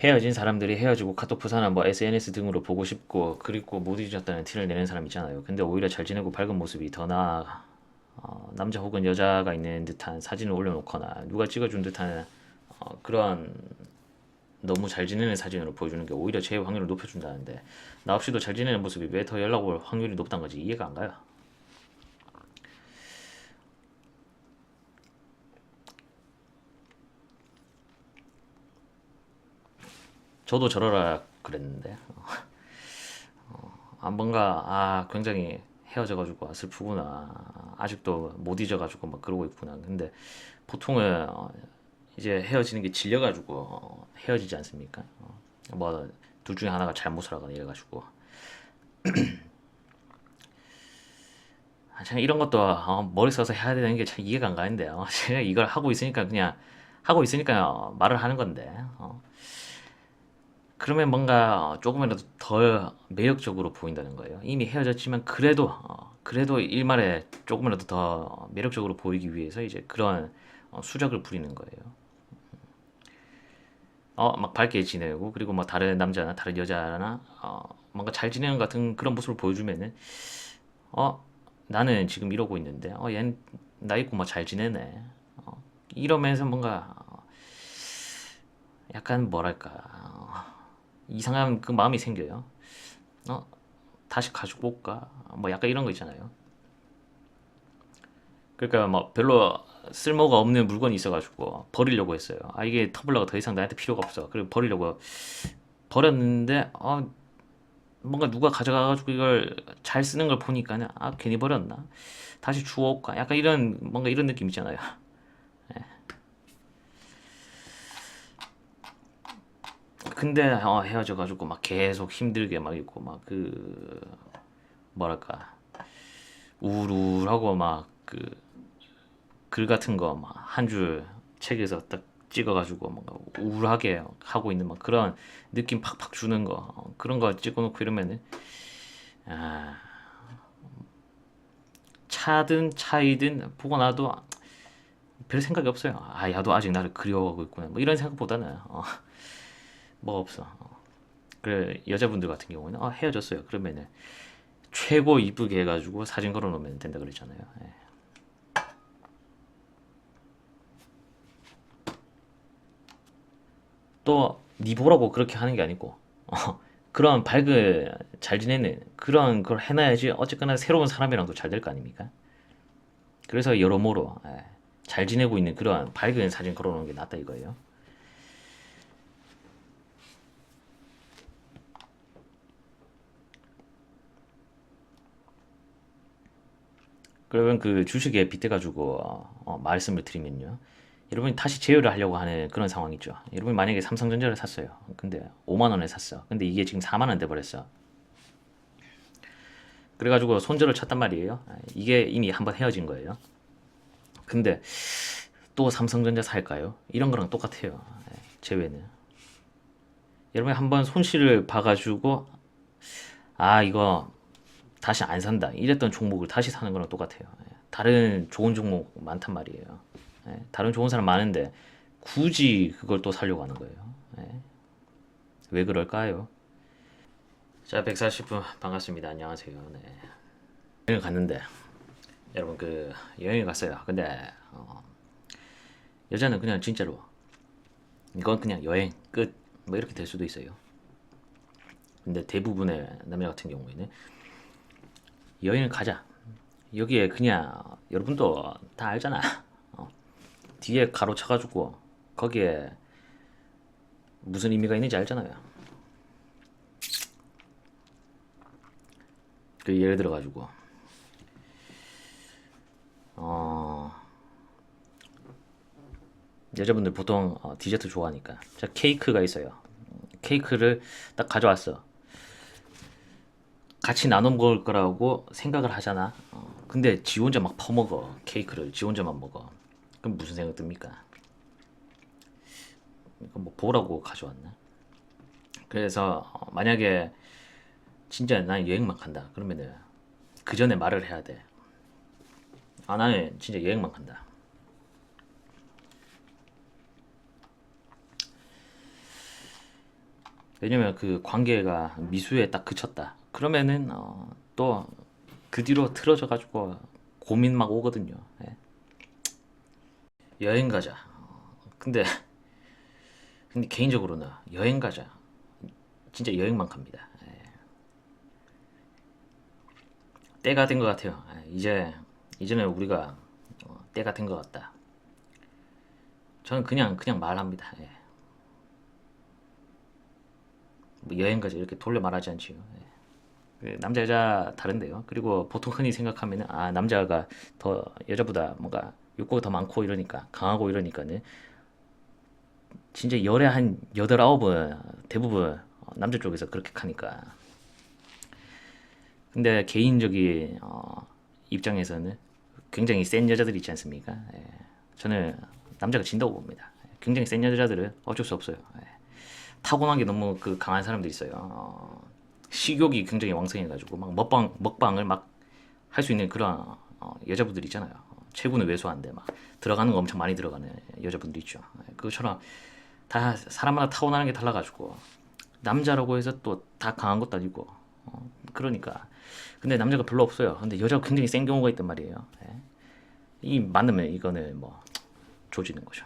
헤어진 사람들이 헤어지고 카톡 부사나 뭐 SNS 등으로 보고 싶고 그리고 못 잊었다는 티를 내는 사람 있잖아요. 근데 오히려 잘 지내고 밝은 모습이 더 나아 어, 남자 혹은 여자가 있는 듯한 사진을 올려놓거나 누가 찍어준 듯한 어, 그런 너무 잘 지내는 사진으로 보여주는 게 오히려 제 확률을 높여준다는데 나 없이도 잘 지내는 모습이 왜 더 연락 올 확률이 높단 거지 이해가 안 가요. 저도 저러라 그랬는데. 어, 아, 뭔가 아 굉장히 헤어져가지고 아, 슬프구나. 아직도 못 잊어가지고 막 그러고 있구나. 근데 보통은 어, 이제 헤어지는 게 질려가지고 어, 헤어지지 않습니까? 뭐 둘 중에 하나가 잘못을 하거나 이래가지고. 아, 참 이런 것도 어, 머리 써서 해야 되는 게 참 이해가 안 가는데 어, 제가 이걸 하고 있으니까 그냥 하고 있으니까 말을 하는 건데 어. 그러면 뭔가 어, 조금이라도 더 매력적으로 보인다는 거예요. 이미 헤어졌지만 그래도 어, 그래도 일말에 조금이라도 더 매력적으로 보이기 위해서 이제 그런 어, 수작을 부리는 거예요. 어, 막 밝게 지내고 그리고 뭐 다른 남자나 다른 여자나 어, 뭔가 잘 지내는 것 같은 그런 모습을 보여주면은 어, 나는 지금 이러고 있는데 어, 얜나 있고 뭐 잘 지내네. 어, 이러면서 뭔가 어, 약간 뭐랄까 어, 이상한 그 마음이 생겨요. 어, 다시 가지고 올까? 뭐 약간 이런 거 있잖아요. 그러니까 뭐 별로 쓸모가 없는 물건이 있어가지고 버리려고 했어요. 아 이게 터블러가 더 이상 나한테 필요가 없어. 그리고 버리려고 버렸는데 아 뭔가 누가 가져가가지고 이걸 잘 쓰는 걸 보니까는 아 괜히 버렸나? 다시 주워올까? 약간 이런 뭔가 이런 느낌 있잖아요. 근데 어, 헤어져가지고 막 계속 힘들게 막 있고 막 그 뭐랄까 우울우울하고 막 그 글 같은 거 막 한 줄 책에서 딱 찍어가지고 뭔가 우울하게 하고 있는 막 그런 느낌 팍팍 주는 거 어, 그런 거 찍어놓고 이러면은 아 차든 차이든 보고 나도 별 생각이 없어요. 아 야도 아직 나를 그리워하고 있구나 뭐 이런 생각보다는 어, 뭐 없어. 어. 그래 여자분들 같은 경우는 아, 헤어졌어요. 그러면은 최고 이쁘게 해가지고 사진 걸어놓으면 된다 그랬잖아요. 예. 또 니 보라고 그렇게 하는 게 아니고 어, 그런 밝은 잘 지내는 그런 걸 해놔야지 어쨌거나 새로운 사람이랑도 잘 될 거 아닙니까? 그래서 여러모로 예, 잘 지내고 있는 그런 밝은 사진 걸어놓는 게 낫다 이거예요. 그러면 그 주식에 빗대가지고 어, 말씀을 드리면요. 여러분이 다시 제휴를 하려고 하는 그런 상황이죠. 여러분이 만약에 삼성전자를 샀어요. 근데 5만 원에 샀어. 근데 이게 지금 4만 원 돼 버렸어. 그래가지고 손절을 쳤단 말이에요. 이게 이미 한번 헤어진 거예요. 근데 또 삼성전자 살까요? 이런 거랑 똑같아요. 제외는. 여러분이 한번 손실을 봐가지고 아 이거 다시 안 산다. 이랬던 종목을 다시 사는 거랑 똑같아요. 예. 다른 좋은 종목 많단 말이에요. 예. 다른 좋은 사람 많은데 굳이 그걸 또 살려고 하는 거예요. 예. 왜 그럴까요? 자, 140분 반갑습니다. 안녕하세요. 네. 여행 갔는데 여러분 그 여행 갔어요. 근데 어, 여자는 그냥 진짜로 이건 그냥 여행 끝 뭐 이렇게 될 수도 있어요. 근데 대부분의 남자 같은 경우에는 여행을 가자. 여기에 그냥 여러분도 다 알잖아. 어. 뒤에 가로 쳐가지고 거기에 무슨 의미가 있는지 알잖아요. 그 예를 들어 가지고 어 여자분들 보통 어, 디저트 좋아하니까 자 케이크가 있어요. 케이크를 딱 가져왔어. 같이 나눠 먹을 거라고 생각을 하잖아. 어, 근데 지 혼자 막 퍼먹어. 케이크를 지 혼자만 먹어. 그럼 무슨 생각 듭니까? 이거 뭐 보라고 가져왔나? 그래서 어, 만약에 진짜 난 여행만 간다. 그러면은 그 전에 말을 해야 돼. 아 나는 진짜 여행만 간다. 왜냐면 그 관계가 미수에 딱 그쳤다. 그러면은 어, 또그 뒤로 틀어져 가지고 고민 막 오거든요. 예. 여행 가자. 어, 근데 근데 개인적으로는 여행 가자. 진짜 여행만 갑니다. 예. 때가 된 것 같아요. 예, 이제 이제는 우리가 어, 때가 된 것 같다. 저는 그냥 그냥 말합니다. 예. 뭐 여행 가자 이렇게 돌려 말하지 않지요. 예. 그 남자 여자 다른데요. 그리고 보통 흔히 생각하면은 아 남자가 더 여자보다 뭔가 욕구가 더 많고 이러니까 강하고 이러니까는 진짜 열에 한 여덟 아홉은 대부분 남자 쪽에서 그렇게 하니까. 근데 개인적인 어, 입장에서는 굉장히 센 여자들 있지 않습니까? 예. 저는 남자가 진다고 봅니다. 굉장히 센 여자들은 어쩔 수 없어요. 예. 타고난 게 너무 그 강한 사람도 있어요. 어, 식욕이 굉장히 왕성해가지고 막 먹방 먹방을 막 할 수 있는 그런 어, 여자분들 있잖아요. 체구는 왜소한데 막 들어가는 거 엄청 많이 들어가는 여자분들 있죠. 예, 그것처럼 다 사람마다 타고나는 게 달라가지고 남자라고 해서 또 다 강한 것도 아니고 어, 그러니까 근데 남자가 별로 없어요. 근데 여자가 굉장히 센 경우가 있단 말이에요. 예. 이 만나면 이거는 뭐 조지는 거죠.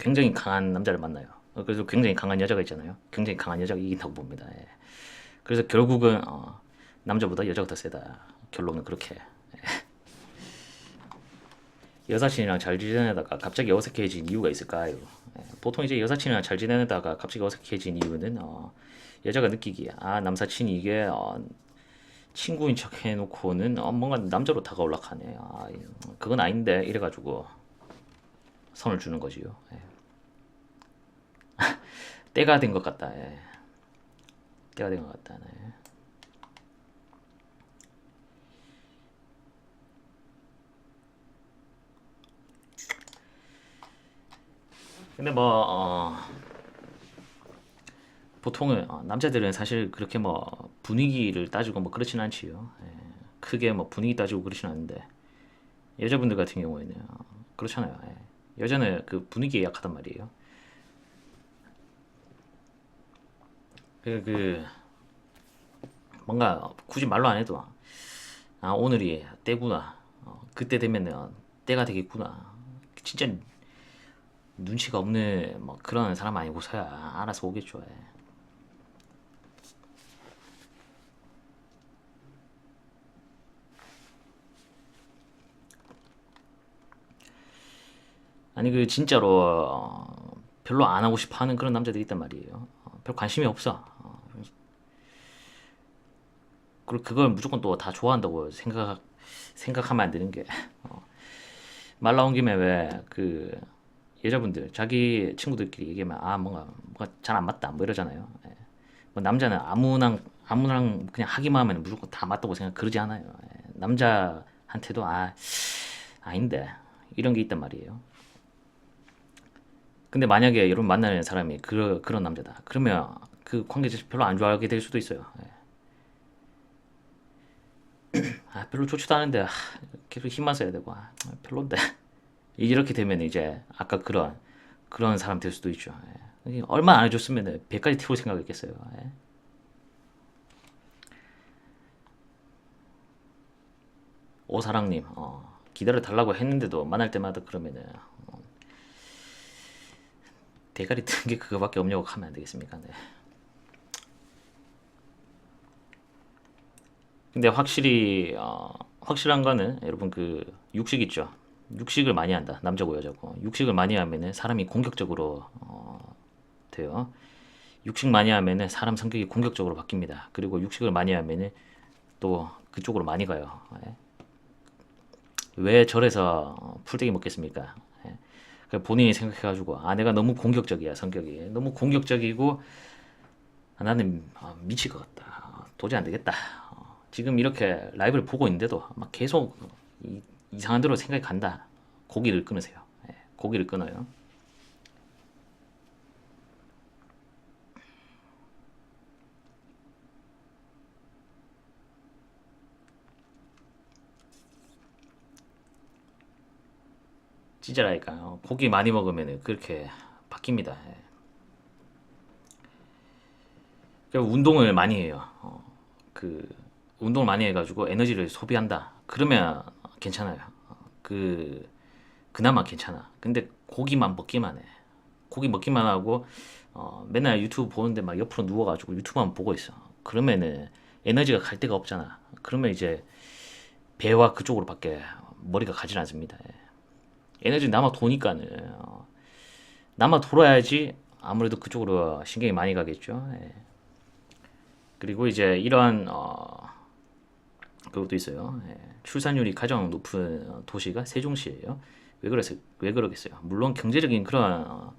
예. 굉장히 강한 남자를 만나요. 어, 그래서 굉장히 강한 여자가 있잖아요. 굉장히 강한 여자가 이긴다고 봅니다. 예. 그래서 결국은 어, 남자보다 여자가 더 세다. 결론은 그렇게. 예. 여사친이랑 잘 지내다가 갑자기 어색해진 이유가 있을까요? 예, 보통 이제 여사친이랑 잘 지내다가 갑자기 어색해진 이유는 어, 여자가 느끼기에 아 남사친이 이게 어, 친구인 척 해놓고는 어, 뭔가 남자로 다가올라 하네. 아, 그건 아닌데 이래가지고 선을 주는 거지요. 예. 때가 된 것 같다. 예. 때가 된 것 같다. 네. 근데 뭐 어, 보통은 어, 남자들은 사실 그렇게 뭐 분위기를 따지고 뭐 그렇진 않지요. 예. 크게 뭐 분위기 따지고 그렇진 않은데 여자분들 같은 경우에는 어, 그렇잖아요. 예. 여자는 그 분위기에 약하단 말이에요. 그, 그 뭔가 굳이 말로 안 해도 아 오늘이 때구나. 어, 그때 되면은 때가 되겠구나. 진짜 눈치가 없는 뭐 그런 사람 아니고서야 알아서 오겠죠. 예. 아니 그 진짜로 어, 별로 안 하고 싶어 하는 그런 남자들이 있단 말이에요. 어, 별 관심이 없어. 어, 그리고 그걸 무조건 또 다 좋아한다고 생각 생각하면 안 되는 게 어, 말 나온 김에 왜 그 여자분들 자기 친구들끼리 얘기하면 아 뭔가 뭔가 잘 안 맞다 뭐 이러잖아요. 예. 뭐 남자는 아무랑 아무랑 그냥 하기만 하면 무조건 다 맞다고 생각 그러지 않아요. 예. 남자한테도 아 아닌데 이런 게 있단 말이에요. 근데 만약에 여러분 만나는 사람이 그, 그런 남자다. 그러면 그 관계 자체 별로 안 좋아하게 될 수도 있어요. 예. 아, 별로 좋지도 않은데, 아, 계속 힘만 써야 되고, 아, 별론데. 이렇게 되면 이제, 아까 그런, 그런 사람 될 수도 있죠. 예. 얼마 안 해줬으면 배까지 태울 생각이겠어요. 예. 오사랑님, 어, 기다려 달라고 했는데도 만날 때마다 그러면은, 어, 대가리 뜬 게 그거밖에 없냐고 하면 안 되겠습니까? 네. 근데 확실히 어, 확실한 거는 여러분 그 육식 있죠. 육식을 많이 한다. 남자고 여자고. 육식을 많이 하면은 사람이 공격적으로 어, 돼요. 육식 많이 하면은 사람 성격이 공격적으로 바뀝니다. 그리고 육식을 많이 하면은 또 그쪽으로 많이 가요. 예. 왜 절에서 풀떼기 먹겠습니까? 예. 그 본인이 생각해가지고 아 내가 너무 공격적이야 성격이 너무 공격적이고 아, 나는 아, 미칠 것 같다 아, 도저히 안 되겠다 어, 지금 이렇게 라이브를 보고 있는데도 막 계속 이, 이상한 대로 생각이 간다 고기를 끊으세요 예, 고기를 끊어요 진짜라니까요 고기 많이 먹으면 그렇게 바뀝니다 예. 그러니까 운동을 많이 해요. 어, 그 운동을 많이 해가지고 에너지를 소비한다. 그러면 괜찮아요. 어, 그 그나마 괜찮아. 근데 고기만 먹기만 해. 고기 먹기만 하고 어, 맨날 유튜브 보는데 막 옆으로 누워가지고 유튜브만 보고 있어. 그러면은 에너지가 갈 데가 없잖아. 그러면 이제 배와 그쪽으로밖에 머리가 가지 않습니다. 예. 에너지 남아 도니까는 어, 남아 돌아야지 아무래도 그쪽으로 신경이 많이 가겠죠. 예. 그리고 이제 이런 어, 그것도 있어요. 예. 출산율이 가장 높은 도시가 세종시예요. 왜 그랬어요? 왜 그러겠어요? 물론 경제적인 그런 어,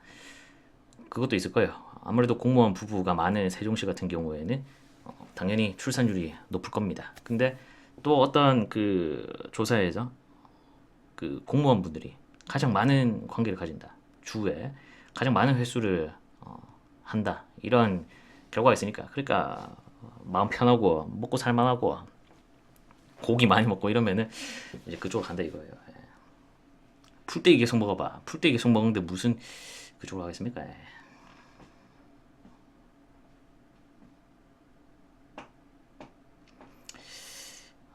그것도 있을 거예요. 아무래도 공무원 부부가 많은 세종시 같은 경우에는 어, 당연히 출산율이 높을 겁니다. 근데 또 어떤 그 조사에서 그 공무원 분들이 가장 많은 관계를 가진다. 주에 가장 많은 횟수를 어, 한다. 이런 결과가 있으니까 그러니까 마음 편하고 먹고 살만하고 고기 많이 먹고 이러면은 이제 그쪽으로 간다 이거예요. 예. 풀떼기 계속 먹어봐. 풀떼기 계속 먹는데 무슨 그쪽으로 가겠습니까? 예.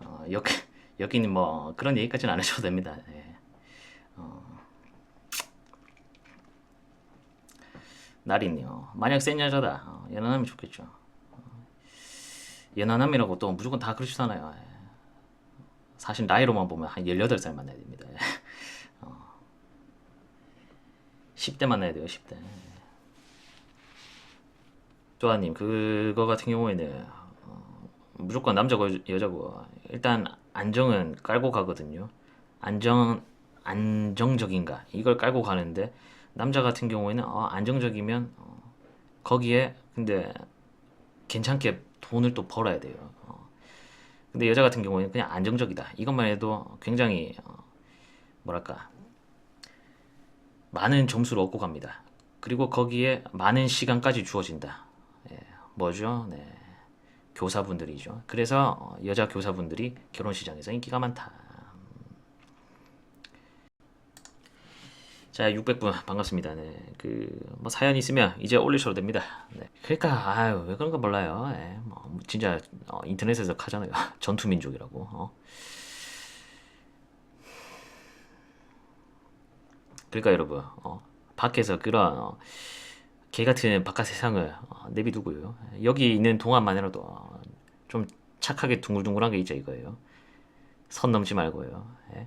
어, 여기 여기는 뭐 그런 얘기까지는 안 하셔도 됩니다. 예. 어, 날이네요. 만약 센 여자다, 어, 연하남이 좋겠죠. 어, 연하남이라고 또 무조건 다 그러시잖아요. 예. 사실 나이로만 보면 한 18살 만나야 됩니다. 예. 어, 10대 만나야 돼요, 10대. 조아님, 그거 같은 경우에는 어, 무조건 남자고 여자고 일단 안정은 깔고 가거든요. 안정 안정적인가 이걸 깔고 가는데 남자 같은 경우에는 어, 안정적이면 어, 거기에 근데 괜찮게 돈을 또 벌어야 돼요. 어, 근데 여자 같은 경우에는 그냥 안정적이다. 이것만 해도 굉장히 어, 뭐랄까 많은 점수를 얻고 갑니다. 그리고 거기에 많은 시간까지 주어진다. 예, 뭐죠? 네. 교사분들이죠. 그래서 어, 여자 교사분들이 결혼 시장에서 인기가 많다. 자, 600분 반갑습니다. 네. 그뭐 사연 있으면 이제 올리셔도 됩니다. 네. 그러니까 아유, 왜 그런가 몰라요. 예, 뭐 진짜 어, 인터넷에서 하잖아요. 전투 민족이라고. 어. 그러니까 여러분, 어, 밖에서 그런 어, 개 같은 바깥 세상을 어, 내비두고요. 여기 있는 동안만이라도 어, 좀 착하게 둥글둥글한 게 있죠 이거예요. 선 넘지 말고요. 예.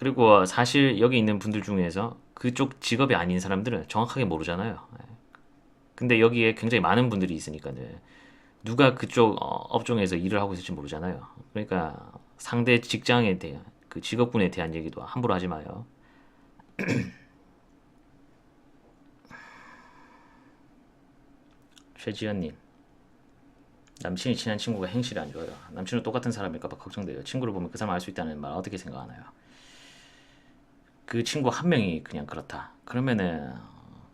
그리고 사실 여기 있는 분들 중에서 그쪽 직업이 아닌 사람들은 정확하게 모르잖아요. 예. 근데 여기에 굉장히 많은 분들이 있으니까 누가 그쪽 어, 업종에서 일을 하고 있을지 모르잖아요. 그러니까 상대 직장에 대한 그 직업군에 대한 얘기도 함부로 하지 마요. 최지연님 남친이 친한 친구가 행실이 안 좋아요. 남친은 똑같은 사람일까봐 걱정돼요. 친구를 보면 그 사람 알 수 있다는 말 어떻게 생각하나요? 그 친구 한 명이 그냥 그렇다. 그러면은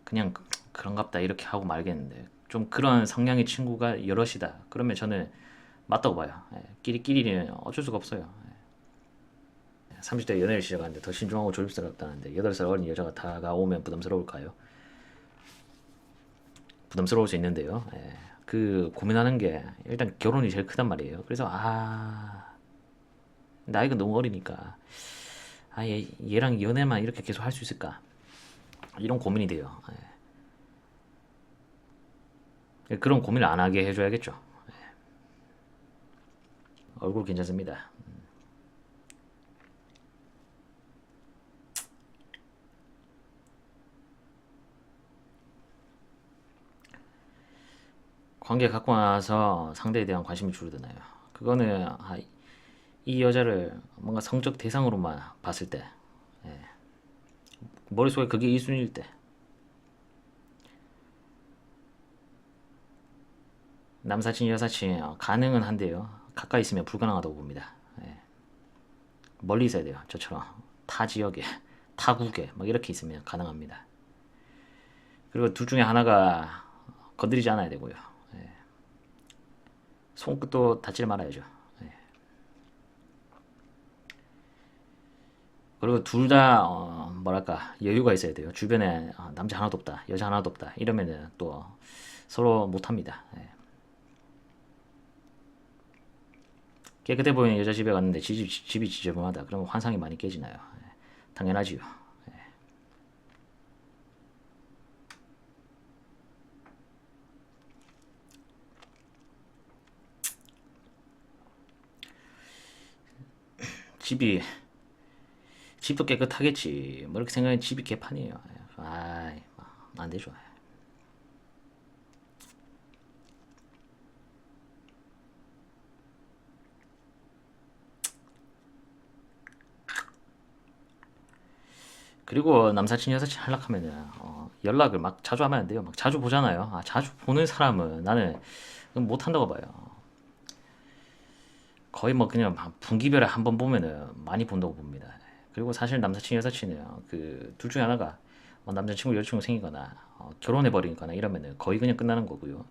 그냥 그런갑다 이렇게 하고 말겠는데 좀 그런 성향의 친구가 여럿이다. 그러면 저는 맞다고 봐요. 예, 끼리끼리는 어쩔 수가 없어요. 예. 30대 연애를 시작하는데 더 신중하고 조심스럽다는데 8살 어린 여자가 다가오면 부담스러울까요? 부담스러울 수 있는데요. 예. 그 고민하는 게 일단 결혼이 제일 크단 말이에요. 그래서 아 나이가 너무 어리니까 아 얘, 얘랑 연애만 이렇게 계속 할 수 있을까 이런 고민이 돼요. 예. 그런 고민을 안 하게 해줘야겠죠. 예. 얼굴 괜찮습니다. 관계 갖고 나서 상대에 대한 관심이 줄어드나요? 그거는 아, 이 여자를 뭔가 성적 대상으로만 봤을 때 예. 머릿속에 그게 1순위일 때. 남사친 여사친 어, 가능은 한데요. 가까이 있으면 불가능하다고 봅니다. 예. 멀리 있어야 돼요. 저처럼. 타 지역에 타 국에 막 이렇게 있으면 가능합니다. 그리고 둘 중에 하나가 건드리지 않아야 되고요. 손끝도 다치지 말아야죠. 네. 그리고 둘 다 어, 뭐랄까 여유가 있어야 돼요. 주변에 어, 남자 하나도 없다, 여자 하나도 없다 이러면은 또 서로 못합니다. 예. 깨끗해 보이는 여자 집에 갔는데 집이, 집이 지저분하다. 그러면 환상이 많이 깨지나요? 예. 당연하지요. 예. 집이 집도 깨끗하겠지. 뭐 이렇게 생각하면 집이 개판이에요. 아이, 뭐, 안 되죠. 그리고 남사친 여사친 하락하면은 어, 연락을 막 자주 하면 안 돼요. 막 자주 보잖아요. 아, 자주 보는 사람은 나는 못 한다고 봐요. 거의 뭐 그냥 막 분기별에 한 번 보면은 많이 본다고 봅니다. 그리고 사실 남사친 여사친은 그둘 중에 하나가 뭐 남자친구 여자친구 생기거나 어, 결혼해 버리거나 이러면은 거의 그냥 끝나는 거고요.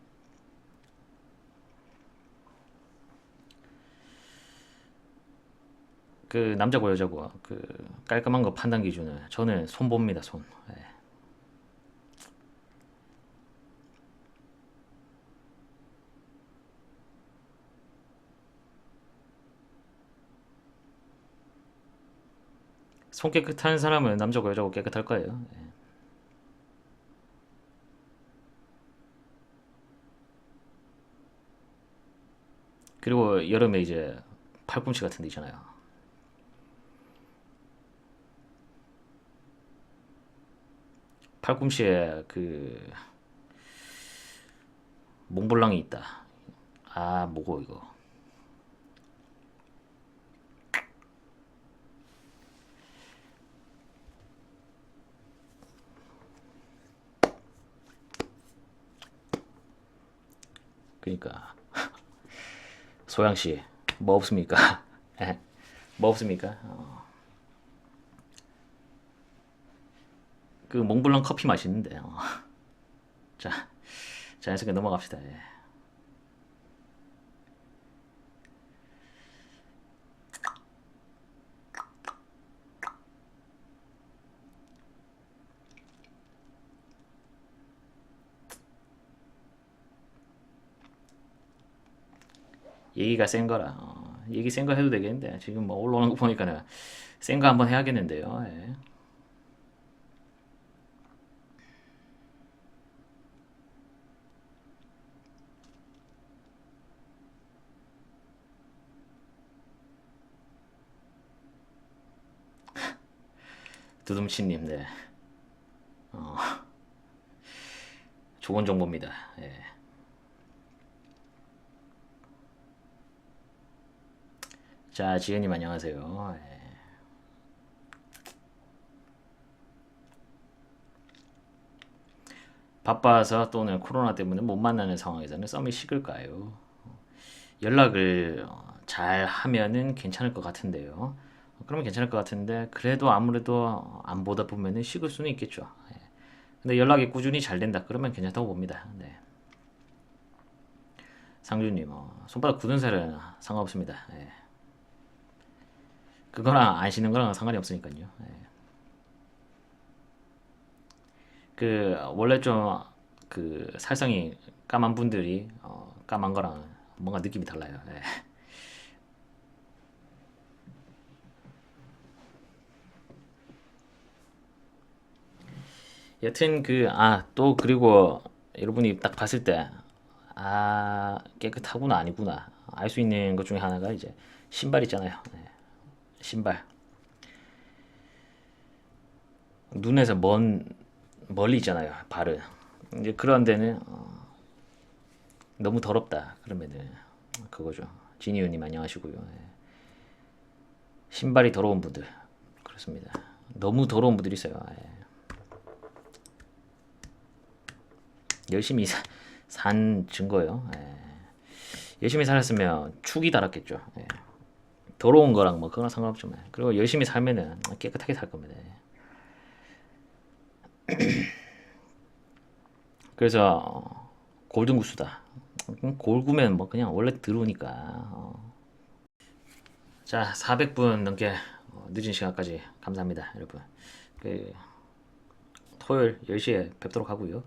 그 남자고 여자고 그 깔끔한 거 판단 기준은 저는 손 봅니다 손. 예. 손 깨끗한 사람은 남자고 여자고 깨끗할 거예요. 예. 그리고 여름에 이제 팔꿈치 같은 데 있잖아요. 팔꿈치에 그 몽블랑이 있다. 아, 뭐고 이거. 그러니까 소양 씨, 뭐 없습니까? 예? 뭐 없습니까? 어. 그 몽블랑 커피 맛있는데. 어. 자, 자연스럽게 넘어갑시다. 예. 얘기가 센 거라. 어, 얘기 센 거 해도 되겠는데 지금 뭐 올라오는 거 보니까는 센 거 한번 해야겠는데요. 예. 두둠치님, 네. 어, 좋은 정보입니다. 예. 자, 지은님 안녕하세요. 예. 바빠서 또는 코로나 때문에 못 만나는 상황에서는 썸이 식을까요? 연락을 어, 잘 하면은 괜찮을 것 같은데요. 그러면 괜찮을 것 같은데 그래도 아무래도 안 보다 보면은 식을 수는 있겠죠. 예. 근데 연락이 꾸준히 잘 된다 그러면 괜찮다고 봅니다. 네. 상준님, 어, 손바닥 굳은 살은 상관없습니다. 예. 그거랑 안 씻는 거랑 상관이 없으니까요. 예. 그 원래 좀 그 살성이 까만 분들이 어, 까만 거랑 뭔가 느낌이 달라요. 예. 여튼 그 아 또 그리고 여러분이 딱 봤을 때 아 깨끗하구나 아니구나 알 수 있는 것 중에 하나가 이제 신발 있잖아요. 네. 신발 눈에서 먼 멀리 있잖아요. 발은 이제 그런 데는 어, 너무 더럽다 그러면은 그거죠. 지니우님 안녕하시고요. 예. 신발이 더러운 분들 그렇습니다. 너무 더러운 분들이 있어요. 예. 열심히 사- 산 증거예요. 예. 열심히 살았으면 축이 달았겠죠. 예. 더러운 거랑 뭐 그거랑 상관없지만 그리고 열심히 살면은 깨끗하게 살 겁니다. 그래서 어, 골든 구스다. 음, 골구면 뭐 그냥 원래 들어오니까. 어. 자, 400분 넘게 어, 늦은 시간까지 감사합니다, 여러분. 그, 토요일 10시에 뵙도록 하고요.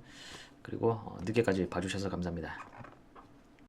그리고 어, 늦게까지 봐주셔서 감사합니다.